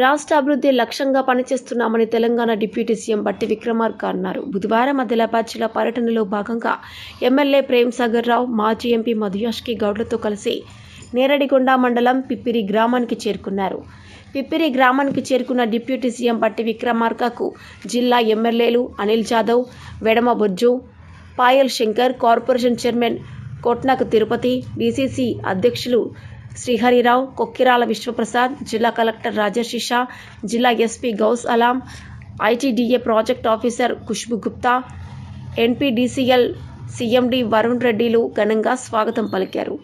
రాష్ట్ర అభివృద్ధి లక్ష్యంగా పనిచేస్తున్నామని తెలంగాణ డిప్యూటీ సీఎం బట్టి విక్రమార్క అన్నారు. బుధవారం ఆదిలాబాద్ జిల్లా పర్యటనలో భాగంగా ఎమ్మెల్యే ప్రేమ్ సాగర్ రావు మాజీ ఎంపీ మధుయాష్కి గౌడ్లతో కలిసి నేరడిగొండ మండలం పిప్పిరి గ్రామానికి చేరుకున్నారు. పిప్పిరి గ్రామానికి చేరుకున్న డిప్యూటీ సీఎం బట్టి విక్రమార్కకు జిల్లా ఎమ్మెల్యేలు Anil Jadhav Vedma Bojju Payal Shankar corporation chairman Kotnak Tirupati DCC అధ్యక్షులు శ్రీహరిరావు కొక్కిరాల విశ్వప్రసాద్ జిల్లా కలెక్టర్ రాజర్షి షా జిల్లా SP Gaus Alam ITDA project officer Khushbu Gupta NPDCL CMD Varun రెడ్డిలు ఘనంగా స్వాగతం పలికారు.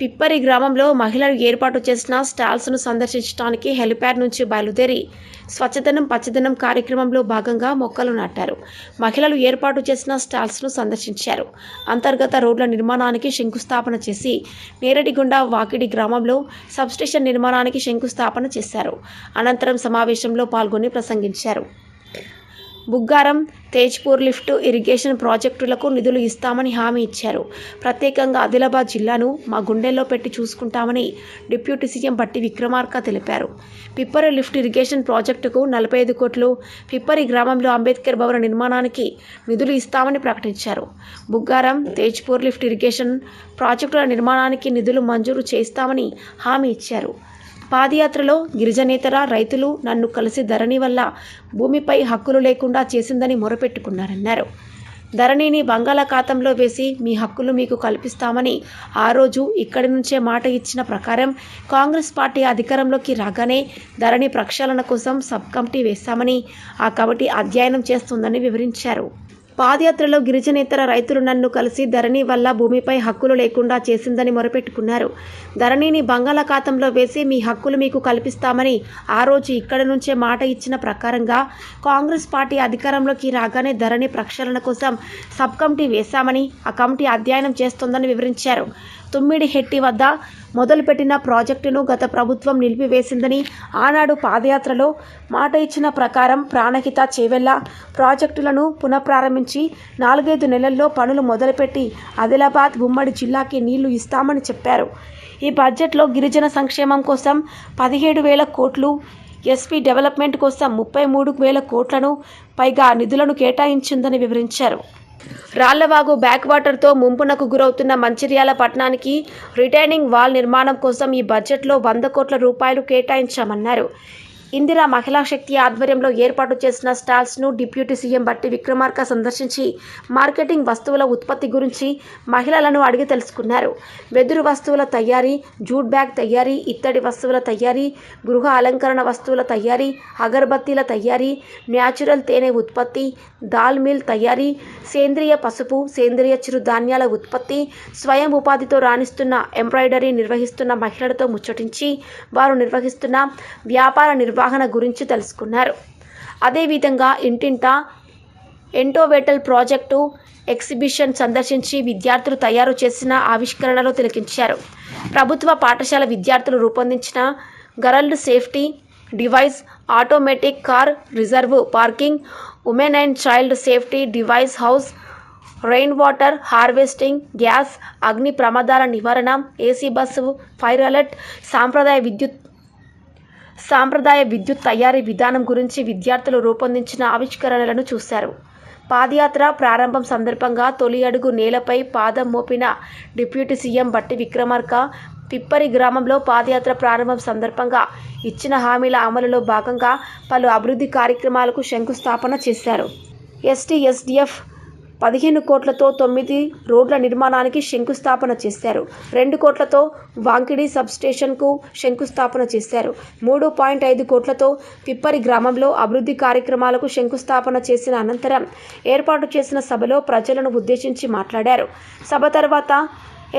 పిప్పరి గ్రామంలో మహిళలు ఏర్పాటు చేసిన స్టాల్స్ను సందర్శించడానికి హెలిప్యాడ్ నుంచి బయలుదేరి స్వచ్ఛదనం పచ్చదనం కార్యక్రమంలో భాగంగా మొక్కలు నాటారు. మహిళలు ఏర్పాటు చేసిన స్టాల్స్ను సందర్శించారు. అంతర్గత రోడ్ల నిర్మాణానికి శంకుస్థాపన చేసి నేరడిగుండ వాకిడి గ్రామంలో సబ్స్టేషన్ నిర్మాణానికి శంకుస్థాపన చేశారు. అనంతరం సమావేశంలో పాల్గొని ప్రసంగించారు. బుగ్గారం తేజ్పూర్ లిఫ్ట్ ఇరిగేషన్ ప్రాజెక్టులకు నిధులు ఇస్తామని హామీ ఇచ్చారు. ప్రత్యేకంగా ఆదిలాబాద్ జిల్లాను మా గుండెల్లో పెట్టి చూసుకుంటామని డిప్యూటీ సీఎం బట్టి విక్రమార్క తెలిపారు. పిప్పరి లిఫ్ట్ ఇరిగేషన్ ప్రాజెక్టుకు నలభై ఐదు కోట్లు పిప్పరి గ్రామంలో అంబేద్కర్ భవన నిర్మాణానికి నిధులు ఇస్తామని ప్రకటించారు. బుగ్గారం తేజ్పూర్ లిఫ్ట్ ఇరిగేషన్ ప్రాజెక్టుల నిర్మాణానికి నిధులు మంజూరు చేస్తామని హామీ ఇచ్చారు. పాదయాత్రలో గిరిజనేతర రైతులు నన్ను కలిసి ధరణి వల్ల భూమిపై హక్కులు లేకుండా చేసిందని మొరపెట్టుకున్నారన్నారు. ధరణిని బంగాళాఖాతంలో వేసి మీ హక్కులు మీకు కల్పిస్తామని ఆ రోజు ఇక్కడి నుంచే మాట ఇచ్చిన ప్రకారం కాంగ్రెస్ పార్టీ అధికారంలోకి రాగానే ధరణి ప్రక్షాళన కోసం సబ్ కమిటీ వేశామని ఆ కమిటీ అధ్యయనం చేస్తుందని వివరించారు. పాదయాత్రలో గిరిజనేతర రైతులు నన్ను కలిసి ధరణి వల్ల భూమిపై హక్కులు లేకుండా చేసిందని మొరపెట్టుకున్నారు. ధరణిని బంగాళాఖాతంలో వేసి మీ హక్కులు మీకు కల్పిస్తామని ఆ రోజు ఇక్కడ నుంచే మాట ఇచ్చిన ప్రకారంగా కాంగ్రెస్ పార్టీ అధికారంలోకి రాగానే ధరణి ప్రక్షాళన కోసం సబ్ కమిటీ వేశామని ఆ కమిటీ అధ్యయనం చేస్తోందని వివరించారు. తుమ్మిడి హెట్టి వద్ద మొదలుపెట్టిన ప్రాజెక్టును గత ప్రభుత్వం నిలిపివేసిందని ఆనాడు పాదయాత్రలో మాట ఇచ్చిన ప్రకారం ప్రాణహిత చేవెళ్ళ ప్రాజెక్టులను పునఃప్రారంభించి నాలుగైదు నెలల్లో పనులు మొదలుపెట్టి ఆదిలాబాద్ ఉమ్మడి జిల్లాకి నీళ్ళు ఇస్తామని చెప్పారు. ఈ బడ్జెట్లో గిరిజన సంక్షేమం కోసం పదిహేడు వేల కోట్లు ఎస్పీ డెవలప్మెంట్ కోసం ముప్పై మూడు వేల కోట్లను పైగా నిధులను కేటాయించిందని వివరించారు. రాళ్ళవాగు బ్యాక్ వాటర్తో ముంపునకు గురవుతున్న మంచిర్యాల పట్టణానికి రిటైనింగ్ వాల్ నిర్మాణం కోసం ఈ బడ్జెట్లో వంద కోట్ల రూపాయలు కేటాయించామన్నారు. ఇందిరా మహిళా శక్తి ఆధ్వర్యంలో ఏర్పాటు చేసిన స్టాల్స్ను డిప్యూటీ సీఎం బట్టి విక్రమార్క సందర్శించి మార్కెటింగ్ వస్తువుల ఉత్పత్తి గురించి మహిళలను అడిగి తెలుసుకున్నారు. వెదురు వస్తువుల తయారీ జూట్ బ్యాగ్ తయారీ ఇత్తడి వస్తువుల తయారీ గృహ అలంకరణ వస్తువుల తయారీ అగరబత్తీల తయారీ న్యాచురల్ తేనె ఉత్పత్తి దాల్ మిల్ తయారీ సేంద్రియ పసుపు సేంద్రియ చిరుధాన్యాల ఉత్పత్తి స్వయం ఉపాధితో రాణిస్తున్న ఎంబ్రాయిడరీ నిర్వహిస్తున్న మహిళలతో ముచ్చటించి వారు నిర్వహిస్తున్న వ్యాపార నిర్వహణ గురించి తెలుసుకున్నారు. అదేవిధంగా ఇంటింటా ఎంటోవేటల్ ప్రాజెక్టు ఎగ్జిబిషన్ సందర్శించి విద్యార్థులు తయారు చేసిన ఆవిష్కరణలు తిలకించారు. ప్రభుత్వ పాఠశాల విద్యార్థులు రూపొందించిన girl safety device automatic car reserve parking women and child safety device house rain water harvesting gas అగ్ని ప్రమాదాల నివారణ ఏసీ బస్సు ఫైర్ అలర్ట్ సాంప్రదాయ విద్యుత్ సాంప్రదాయ విద్యుత్ తయారీ విధానం గురించి విద్యార్థులు రూపొందించిన ఆవిష్కరణలను చూశారు. పాదయాత్ర ప్రారంభం సందర్భంగా తొలి అడుగు నేలపై పాదం మోపిన డిప్యూటీ సీఎం బట్టి విక్రమార్క పిప్పరి గ్రామంలో పాదయాత్ర ప్రారంభం సందర్భంగా ఇచ్చిన హామీల అమలులో భాగంగా పలు అభివృద్ధి కార్యక్రమాలకు శంకుస్థాపన చేశారు. ఎస్టీ ఎస్డిఎఫ్ పదిహేను కోట్లతో తొమ్మిది రోడ్ల నిర్మాణానికి శంకుస్థాపన చేశారు. రెండు కోట్లతో వాంకిడి సబ్స్టేషన్కు శంకుస్థాపన చేశారు. మూడు పాయింట్ ఐదు కోట్లతో పిప్పరి గ్రామంలో అభివృద్ధి కార్యక్రమాలకు శంకుస్థాపన చేసిన అనంతరం ఏర్పాటు చేసిన సభలో ప్రజలను ఉద్దేశించి మాట్లాడారు. సభ తర్వాత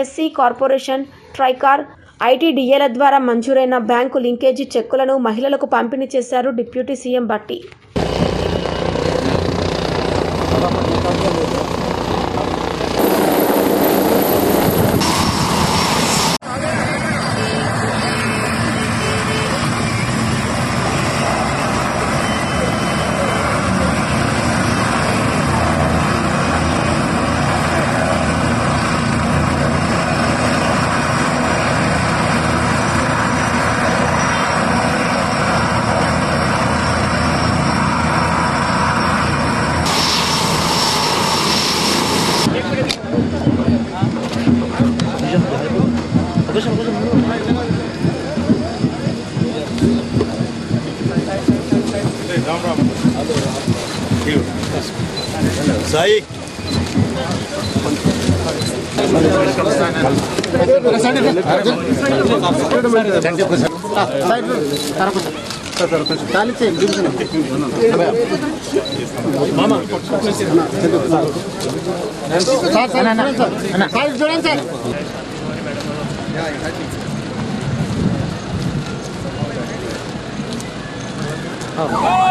ఎస్సీ కార్పొరేషన్ ట్రైకార్ ఐటీడీఏల ద్వారా మంజూరైన బ్యాంకు లింకేజీ చెక్కులను మహిళలకు పంపిణీ చేశారు డిప్యూటీ సీఎం బట్టి. कसो कसो सही sir sir sir sir Yeah, I think so. Oh. oh.